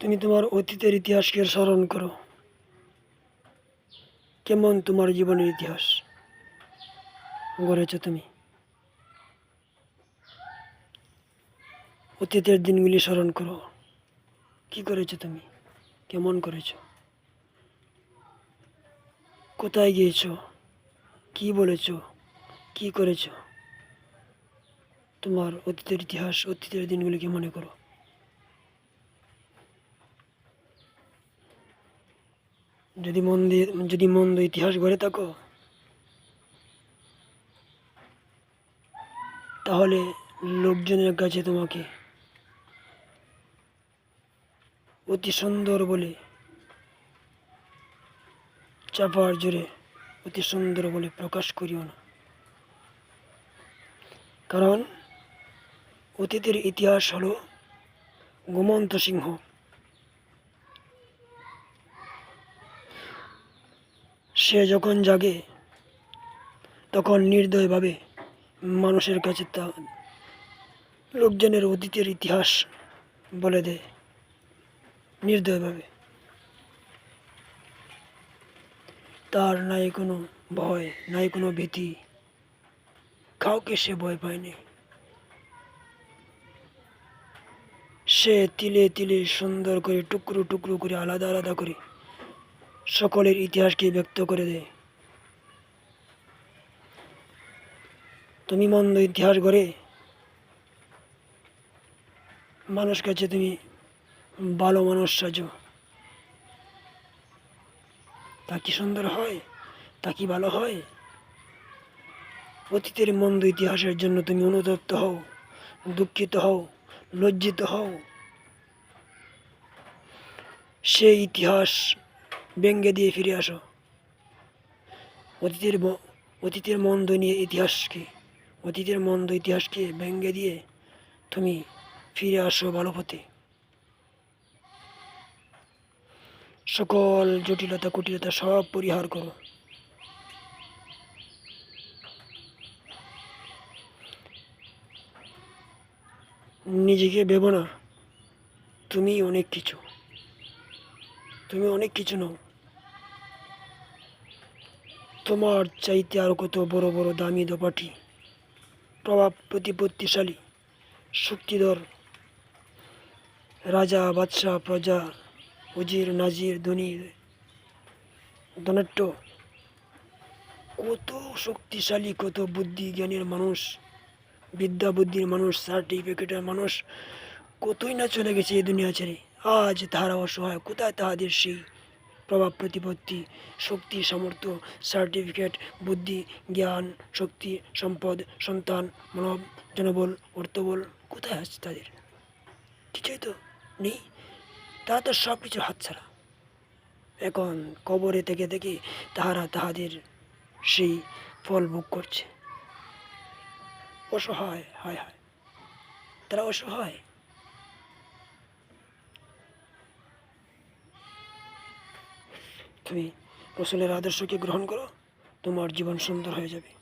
তুমি তোমার অতীতের ইতিহাসকে স্মরণ করো। কেমন তোমার জীবনের ইতিহাস? গড়েছ তুমি। অতীতের দিনগুলি স্মরণ করো। কি করেছ তুমি? কেমন করেছ? কোথায় গিয়েছো? কি বলেছ? কি করেছ? তোমার অতীতের ইতিহাস, অতীতের দিনগুলিকে মনে করো। যদি মন দিয়ে, যদি মন্দ ইতিহাস গড়ে থাকো, তাহলে লোকজনের কাছে তোমাকে অতি সুন্দর বলে, চাপার জোরে অতি সুন্দর বলে প্রকাশ করিও না। কারণ অতীতের ইতিহাস হলো গোমন্ত সিংহ। সে যখন জাগে, তখন নির্দয়ভাবে মানুষের কাছে তা লোকজনের অতীতের ইতিহাস বলে দেয়, নির্দয়ভাবে। তার নাই কোনো ভয়, নাই কোনো ভীতি, কাউকে সে ভয় পায়নি। সে তিলে তিলে সুন্দর করে টুকরো টুকরো করে আলাদা আলাদা করে সকলের ইতিহাসকে ব্যক্ত করে দেয়। তুমি মন্দ ইতিহাস গড়ে মানুষ কাছে তুমি ভালো মানুষ সাজো। তা কি সুন্দর হয়? তা কি ভালো হয়? অতীতের মন্দ ইতিহাসের জন্য তুমি অনুতপ্ত হও, দুঃখিত হও, লজ্জিত হও। সেই ইতিহাস ব্যঙ্গে দিয়ে ফিরে আসো। অতীতের অতীতের মন্দ নিয়ে ইতিহাসকে অতীতের মন্দ ইতিহাসকে ব্যঙ্গে দিয়ে তুমি ফিরে আসো ভালো পথে। সকল জটিলতা, কুটিলতা সব পরিহার করো। নিজেকে ভেবো না, তুমি অনেক কিছু। তুমি অনেক কিছু নও। তোমার চাইতে আরও কত বড় বড় দামি দোপাটি? প্রভাব প্রতিপত্তিশালী শক্তিধর, রাজা, বাদশাহ, প্রজা, উজির, নাজির ধনী ধনাট্য কত শক্তিশালী, কত বুদ্ধি জ্ঞানের মানুষ, বিদ্যা বুদ্ধির মানুষ সার্টিফিকেটের মানুষ, কতই না চলে গেছে এই দুনিয়া ছেড়ে। আজ তাহারা অসহায়, কোথায় তাহাদের সেই প্রভাব, প্রতিপত্তি, শক্তি, সামর্থ্য, সার্টিফিকেট, বুদ্ধি, জ্ঞান, শক্তি, সম্পদ, সন্তান মানব জনবল, অর্থবল, কোথায় আছে তাদের? কিছুই তো নেই। তারা তো সব কিছু হাতছাড়া। এখন কবরে থেকে থেকে তাহারা তাহাদের সেই ফল ভোগ করছে। অসহায়, হায় হায়। তারা অসহায়। তুমি রসুলের আদর্শকে গ্রহণ করো তোমার জীবন সুন্দর হয়ে যাবে।